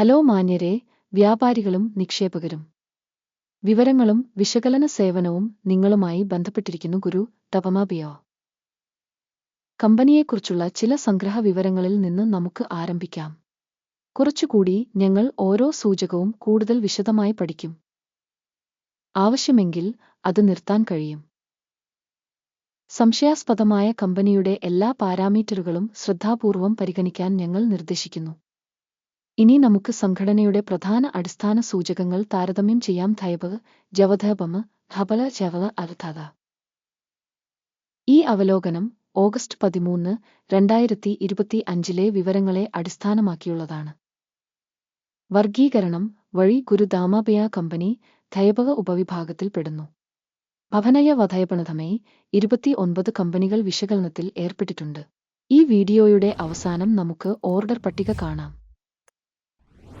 Hello മാന്യരെ വ്യാപാരികളും നിക്ഷേപകരും. വിവരങ്ങളും വിശകലന സേവനവും നിങ്ങളുമായി ബന്ധപ്പെട്ടിരിക്കുന്നു ഗുരു തപമബിയോ കമ്പനിയെക്കുറിച്ചുള്ള ചില സംഗ്രഹ വിവരങ്ങളിൽ നിന്ന് നമുക്ക് ആരംഭിക്കാം. കുറച്ചുകൂടി ഞങ്ങൾ ഓരോ സൂചകവും കൂടുതൽ വിശദമായി പഠിക്കും. ആവശ്യമെങ്കിൽ അത് നിർത്താൻ കഴിയും. സംശയാസ്പദമായ കമ്പനിയുടെ എല്ലാ പാരാമീറ്ററുകളും ശ്രദ്ധാപൂർവം പരിഗണിക്കാൻ ഞങ്ങൾ നിർദ്ദേശിക്കുന്നു. ഇനി നമുക്ക് സംഘടനയുടെ പ്രധാന അടിസ്ഥാന സൂചകങ്ങൾ താരതമ്യം ചെയ്യാം. ധൈബ് ജവധബമ് ഹബല ജവല അർത്ഥത ഈ അവലോകനം ഓഗസ്റ്റ് പതിമൂന്ന് രണ്ടായിരത്തി ഇരുപത്തി അഞ്ചിലെ വിവരങ്ങളെ അടിസ്ഥാനമാക്കിയുള്ളതാണ്. വർഗീകരണം വഴി ഗുരുദാമാബയ കമ്പനി ധൈവക ഉപവിഭാഗത്തിൽപ്പെടുന്നു ഭവനയ വധയപണതമേ ഇരുപത്തി ഒൻപത് കമ്പനികൾ വിശകലനത്തിൽ ഏർപ്പെട്ടിട്ടുണ്ട്. ഈ വീഡിയോയുടെ അവസാനം നമുക്ക് ഓർഡർ പട്ടിക കാണാം.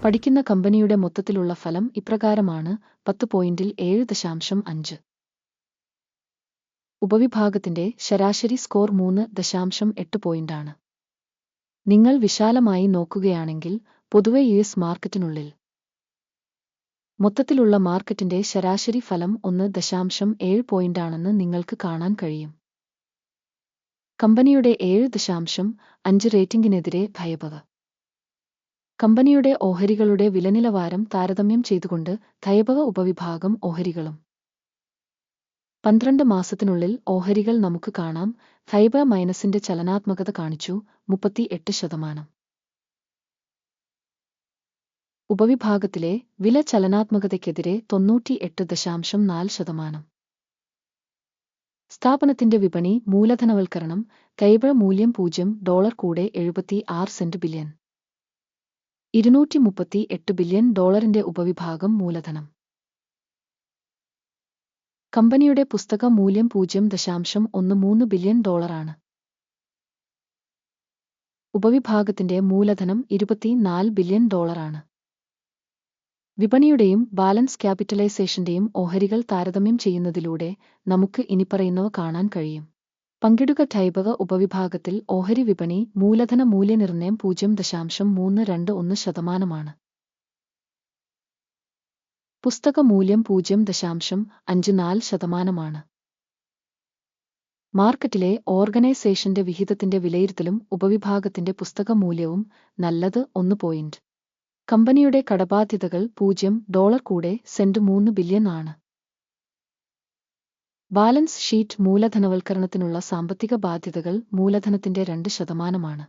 പഠിക്കുന്ന കമ്പനിയുടെ മൊത്തത്തിലുള്ള ഫലം ഇപ്രകാരമാണ് പത്ത് പോയിന്റിൽ ഏഴ് ദശാംശം അഞ്ച്. ഉപവിഭാഗത്തിന്റെ ശരാശരി സ്കോർ മൂന്ന് ദശാംശം എട്ട് പോയിന്റാണ്. നിങ്ങൾ വിശാലമായി നോക്കുകയാണെങ്കിൽ പൊതുവെ യു എസ് മാർക്കറ്റിനുള്ളിൽ. മൊത്തത്തിലുള്ള മാർക്കറ്റിന്റെ ശരാശരി ഫലം ഒന്ന് ദശാംശം ഏഴ് പോയിന്റാണെന്ന് നിങ്ങൾക്ക് കാണാൻ കഴിയും. കമ്പനിയുടെ ഏഴ് ദശാംശം അഞ്ച് റേറ്റിംഗിനെതിരെ ഭയപക കമ്പനിയുടെ ഓഹരികളുടെ വിലനിലവാരം താരതമ്യം ചെയ്തുകൊണ്ട് ധൈബവ ഉപവിഭാഗം ഓഹരികളും. പന്ത്രണ്ട് മാസത്തിനുള്ളിൽ ഓഹരികൾ നമുക്ക് കാണാം. ധൈബ മൈനസിന്റെ ചലനാത്മകത കാണിച്ചു. മുപ്പത്തി എട്ട് ശതമാനം. ഉപവിഭാഗത്തിലെ വില ചലനാത്മകതയ്ക്കെതിരെ തൊണ്ണൂറ്റി എട്ട് ദശാംശം നാല് ശതമാനം. സ്ഥാപനത്തിന്റെ വിപണി മൂലധനവൽക്കരണം. കൈബ മൂല്യം പൂജ്യം ഡോളർ കൂടെ എഴുപത്തി ആറ് സെന്റ് ബില്യൺ. ഇരുന്നൂറ്റി മുപ്പത്തി എട്ട് ബില്യൺ ഡോളറിന്റെ ഉപവിഭാഗം മൂലധനം. കമ്പനിയുടെ പുസ്തക മൂല്യം പൂജ്യം ദശാംശം ഒന്ന് മൂന്ന് ബില്യൺ ഡോളറാണ്. ഉപവിഭാഗത്തിന്റെ മൂലധനം ഇരുപത്തിനാല് ബില്യൺ ഡോളറാണ്. വിപണിയുടെയും ബാലൻസ് ക്യാപിറ്റലൈസേഷന്റെയും ഓഹരികൾ താരതമ്യം ചെയ്യുന്നതിലൂടെ നമുക്ക് ഇനിപ്പറയുന്നവ കാണാൻ കഴിയും. പങ്കിടുക ടൈബക ഉപവിഭാഗത്തിൽ ഓഹരി വിപണി മൂലധന മൂല്യനിർണയം പൂജ്യം ദശാംശം മൂന്ന് രണ്ട് ഒന്ന് ശതമാനമാണ്. പുസ്തക മൂല്യം പൂജ്യം ദശാംശം അഞ്ച് നാല് ശതമാനമാണ്. മാർക്കറ്റിലെ ഓർഗനൈസേഷന്റെ വിഹിതത്തിന്റെ വിലയിരുത്തലും ഉപവിഭാഗത്തിന്റെ പുസ്തക മൂല്യവും നല്ലത് ഒന്ന് പോയിന്റ്. കമ്പനിയുടെ കടബാധ്യതകൾ പൂജ്യം ഡോളർ കൂടെ സെന്റ് മൂന്ന് ബില്യൺ ആണ്. ബാലൻസ് ഷീറ്റ് മൂലധനവൽക്കരണത്തിനുള്ള സാമ്പത്തിക ബാധ്യതകൾ മൂലധനത്തിന്റെ രണ്ട് ശതമാനമാണ്.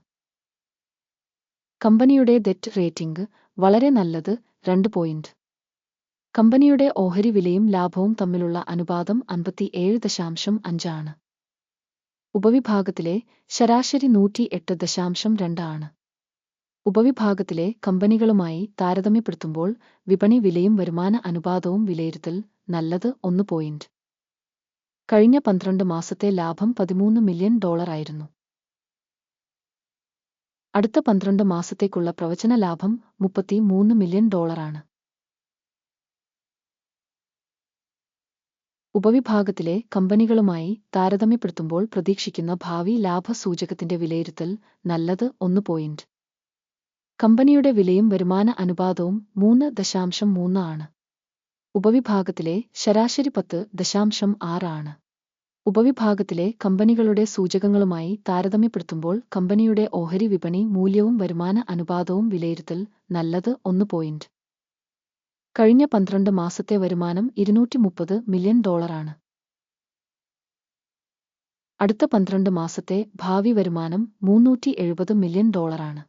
കമ്പനിയുടെ ഡെറ്റ് റേറ്റിംഗ് വളരെ നല്ലത് രണ്ട് പോയിന്റ്. കമ്പനിയുടെ ഓഹരി വിലയും ലാഭവും തമ്മിലുള്ള അനുപാതം അൻപത്തിയേഴ് ദശാംശം അഞ്ചാണ്. ഉപവിഭാഗത്തിലെ ശരാശരി നൂറ്റി എട്ട് ദശാംശം രണ്ടാണ്. ഉപവിഭാഗത്തിലെ കമ്പനികളുമായി താരതമ്യപ്പെടുത്തുമ്പോൾ വിപണി വിലയും വരുമാന അനുപാതവും വിലയിരുത്തൽ നല്ലത് ഒന്ന് പോയിന്റ്. കഴിഞ്ഞ പന്ത്രണ്ട് മാസത്തെ ലാഭം പതിമൂന്ന് മില്യൺ ഡോളറായിരുന്നു അടുത്ത പന്ത്രണ്ട് മാസത്തേക്കുള്ള പ്രവചന ലാഭം മുപ്പത്തി മൂന്ന് മില്യൺ ഡോളറാണ് ഉപവിഭാഗത്തിലെ കമ്പനികളുമായി താരതമ്യപ്പെടുത്തുമ്പോൾ പ്രതീക്ഷിക്കുന്ന ഭാവി ലാഭ സൂചകത്തിന്റെ വിലയിരുത്തൽ നല്ലത് ഒന്ന് പോയിന്റ് കമ്പനിയുടെ വിലയും വരുമാന അനുപാതവും മൂന്ന് ദശാംശം മൂന്ന് ആണ്. ഉപവിഭാഗത്തിലെ ശരാശരി പത്ത് ദശാംശം ആറാണ് ഉപവിഭാഗത്തിലെ കമ്പനികളുടെ സൂചകങ്ങളുമായി താരതമ്യപ്പെടുത്തുമ്പോൾ കമ്പനിയുടെ ഓഹരി വിപണി മൂല്യവും വരുമാന അനുപാതവും വിലയിരുത്തൽ നല്ലത് ഒന്ന് പോയിന്റ് കഴിഞ്ഞ പന്ത്രണ്ട് മാസത്തെ വരുമാനം ഇരുന്നൂറ്റി മുപ്പത് മില്യൺ ഡോളറാണ് അടുത്ത പന്ത്രണ്ട് മാസത്തെ ഭാവി വരുമാനം മുന്നൂറ്റി എഴുപത് മില്യൺ ഡോളറാണ്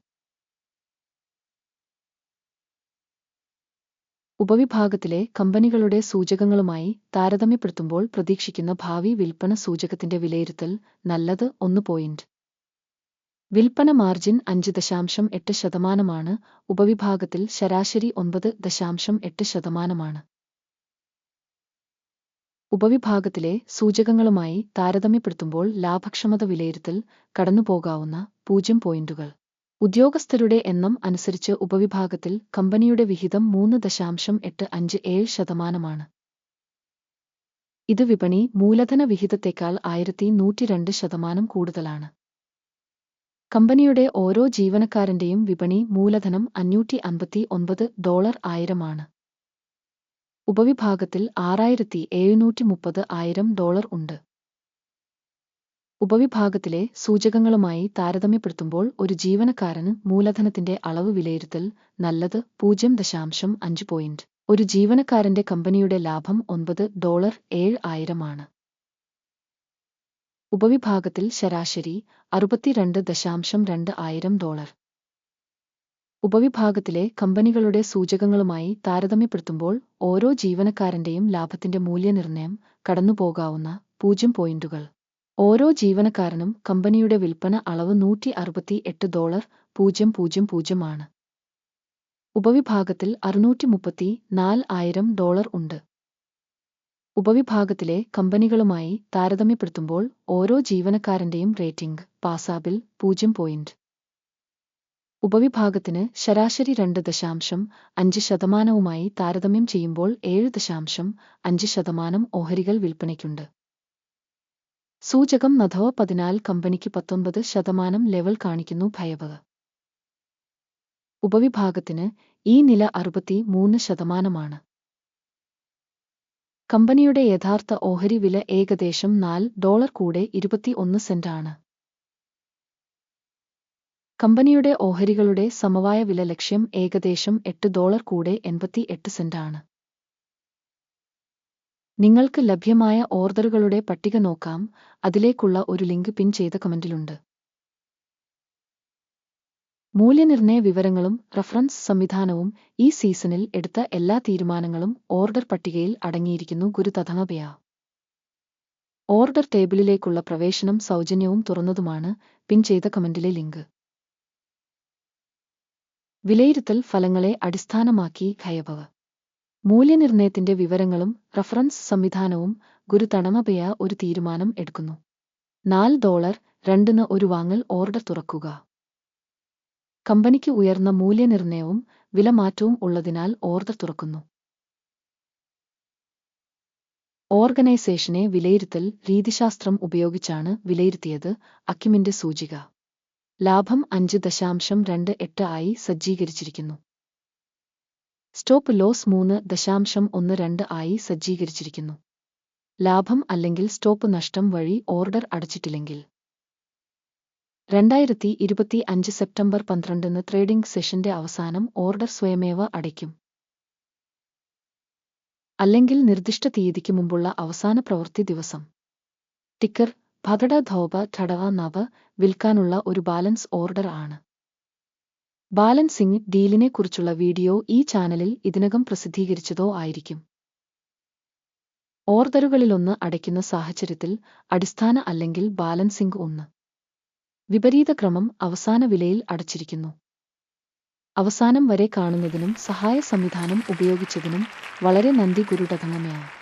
ഉപവിഭാഗത്തിലെ കമ്പനികളുടെ സൂചകങ്ങളുമായി താരതമ്യപ്പെടുത്തുമ്പോൾ പ്രതീക്ഷിക്കുന്ന ഭാവി വിൽപ്പന സൂചകത്തിന്റെ വിലയിരുത്തൽ നല്ലത് ഒന്ന് പോയിന്റ് വിൽപ്പന മാർജിൻ അഞ്ച് ദശാംശം എട്ട് ശതമാനമാണ് ഉപവിഭാഗത്തിൽ ശരാശരി ഒൻപത് ദശാംശം എട്ട് ശതമാനമാണ്. ഉപവിഭാഗത്തിലെ സൂചകങ്ങളുമായി താരതമ്യപ്പെടുത്തുമ്പോൾ ലാഭക്ഷമത വിലയിരുത്തൽ കടന്നുപോകാവുന്ന പൂജ്യം പോയിന്റുകൾ ഉദ്യോഗസ്ഥരുടെ എണ്ണം അനുസരിച്ച് ഉപവിഭാഗത്തിൽ കമ്പനിയുടെ വിഹിതം മൂന്ന് ദശാംശം എട്ട് അഞ്ച് ഏഴ് ശതമാനമാണ്. ഇത് വിപണി മൂലധന വിഹിതത്തേക്കാൾ ആയിരത്തി നൂറ്റി രണ്ട് ശതമാനം കൂടുതലാണ്. കമ്പനിയുടെ ഓരോ ജീവനക്കാരന്റെയും വിപണി മൂലധനം അഞ്ഞൂറ്റി അൻപത്തി ഒൻപത് ഡോളർ ആയിരമാണ്. ഉപവിഭാഗത്തിൽ ആറായിരത്തി എഴുന്നൂറ്റി മുപ്പത് ആയിരം ഡോളർ ഉണ്ട്. ഉപവിഭാഗത്തിലെ സൂചകങ്ങളുമായി താരതമ്യപ്പെടുത്തുമ്പോൾ ഒരു ജീവനക്കാരന് മൂലധനത്തിന്റെ അളവ് വിലയിരുത്തൽ നല്ലത് പൂജ്യം ദശാംശം അഞ്ച് പോയിന്റ് ഒരു ജീവനക്കാരന്റെ കമ്പനിയുടെ ലാഭം ഒൻപത് ഡോളർ ഏഴ് ആയിരമാണ്. ഉപവിഭാഗത്തിൽ ശരാശരി അറുപത്തിരണ്ട് ദശാംശം രണ്ട് ആയിരം ഡോളർ. ഉപവിഭാഗത്തിലെ കമ്പനികളുടെ സൂചകങ്ങളുമായി താരതമ്യപ്പെടുത്തുമ്പോൾ ഓരോ ജീവനക്കാരന്റെയും ലാഭത്തിന്റെ മൂല്യനിർണയം കടന്നുപോകാവുന്ന പൂജ്യം പോയിന്റുകൾ ഓരോ ജീവനക്കാരനും കമ്പനിയുടെ വിൽപ്പന അളവ് നൂറ്റി അറുപത്തി എട്ട് ഡോളർ പൂജ്യം പൂജ്യം പൂജ്യമാണ്. ഉപവിഭാഗത്തിൽ അറുന്നൂറ്റി മുപ്പത്തി നാല് ആയിരം ഡോളർ ഉണ്ട്. ഉപവിഭാഗത്തിലെ കമ്പനികളുമായി താരതമ്യപ്പെടുത്തുമ്പോൾ ഓരോ ജീവനക്കാരന്റെയും റേറ്റിംഗ് പാസാബിൽ പൂജ്യം പോയിന്റ്. ഉപവിഭാഗത്തിന് ശരാശരി രണ്ട് ദശാംശം അഞ്ച് ശതമാനവുമായി താരതമ്യം ചെയ്യുമ്പോൾ ഏഴ് ദശാംശം അഞ്ച് ശതമാനം ഓഹരികൾ വിൽപ്പനയ്ക്കുണ്ട്. സൂചകം നഥവ പതിനാല് കമ്പനിക്ക് പത്തൊൻപത് ശതമാനം ലെവൽ കാണിക്കുന്നു ഭയവക. ഉപവിഭാഗത്തിന് ഈ നില അറുപത്തി മൂന്ന് ശതമാനമാണ്. കമ്പനിയുടെ യഥാർത്ഥ ഓഹരി വില ഏകദേശം നാല് ഡോളർ കൂടെ ഇരുപത്തി ഒന്ന് സെന്റാണ്. കമ്പനിയുടെ ഓഹരികളുടെ സമവായ വില ലക്ഷ്യം ഏകദേശം എട്ട് ഡോളർ കൂടെ എൺപത്തി എട്ട് സെന്റാണ്. നിങ്ങൾക്ക് ലഭ്യമായ ഓർഡറുകളുടെ പട്ടിക നോക്കാം. അതിലേക്കുള്ള ഒരു ലിങ്ക് പിൻ ചെയ്ത കമന്റിലുണ്ട്. മൂല്യനിർണയ വിവരങ്ങളും റഫറൻസ് സംവിധാനവും ഈ സീസണിൽ എടുത്ത എല്ലാ തീരുമാനങ്ങളും ഓർഡർ പട്ടികയിൽ അടങ്ങിയിരിക്കുന്നു ഗുരുതഥമപയ ഓർഡർ ടേബിളിലേക്കുള്ള പ്രവേശനം സൗജന്യവും തുറന്നതുമാണ് പിൻ ചെയ്ത കമന്റിലെ ലിങ്ക്. വിലയിരുത്തൽ ഫലങ്ങളെ അടിസ്ഥാനമാക്കി ഖയഭവ മൂല്യനിർണയത്തിന്റെ വിവരങ്ങളും റഫറൻസ് സംവിധാനവും ഗുരു തണമപയ ഒരു തീരുമാനം എടുക്കുന്നു. നാല് ഡോളർ രണ്ടിന് ഒരു വാങ്ങൽ ഓർഡർ തുറക്കുക. കമ്പനിക്ക് ഉയർന്ന മൂല്യനിർണയവും വിലമാറ്റവും ഉള്ളതിനാൽ ഓർഡർ തുറക്കുന്നു. ഓർഗനൈസേഷനെ വിലയിരുത്തൽ രീതിശാസ്ത്രം ഉപയോഗിച്ചാണ് വിലയിരുത്തിയത് അക്കിമിന്റെ സൂചിക. ലാഭം അഞ്ച് ദശാംശം രണ്ട് എട്ട് ആയി സജ്ജീകരിച്ചിരിക്കുന്നു. സ്റ്റോപ്പ് ലോസ് മൂന്ന് ദശാംശം ഒന്ന് രണ്ട് ആയി സജ്ജീകരിച്ചിരിക്കുന്നു. ലാഭം അല്ലെങ്കിൽ സ്റ്റോപ്പ് നഷ്ടം വഴി ഓർഡർ അടച്ചിട്ടില്ലെങ്കിൽ. രണ്ടായിരത്തി ഇരുപത്തി അഞ്ച് സെപ്റ്റംബർ പന്ത്രണ്ടിന് ട്രേഡിംഗ് സെഷന്റെ അവസാനം ഓർഡർ സ്വയമേവ അടയ്ക്കും. അല്ലെങ്കിൽ നിർദ്ദിഷ്ട തീയതിക്ക് മുമ്പുള്ള അവസാന പ്രവൃത്തി ദിവസം. ടിക്കർ ഭദട ധോബ ഠടവ നവ വിൽക്കാനുള്ള ഒരു ബാലൻസ് ഓർഡർ ആണ്. ബാലൻസിംഗ് സിംഗ് ഡീലിനെക്കുറിച്ചുള്ള വീഡിയോ ഈ ചാനലിൽ ഇതിനകം പ്രസിദ്ധീകരിച്ചതോ ആയിരിക്കും. ഓർഡറുകളിലൊന്ന് അടയ്ക്കുന്ന സാഹചര്യത്തിൽ അടിസ്ഥാന അല്ലെങ്കിൽ ബാലൻസിംഗ് ഒന്ന്. വിപരീത ക്രമം അവസാന വിലയിൽ അടച്ചിരിക്കുന്നു. അവസാനം വരെ കാണുന്നതിനും സഹായ സംവിധാനം ഉപയോഗിച്ചതിനും വളരെ നന്ദി ഗുരുടതങ്ങമയാണ്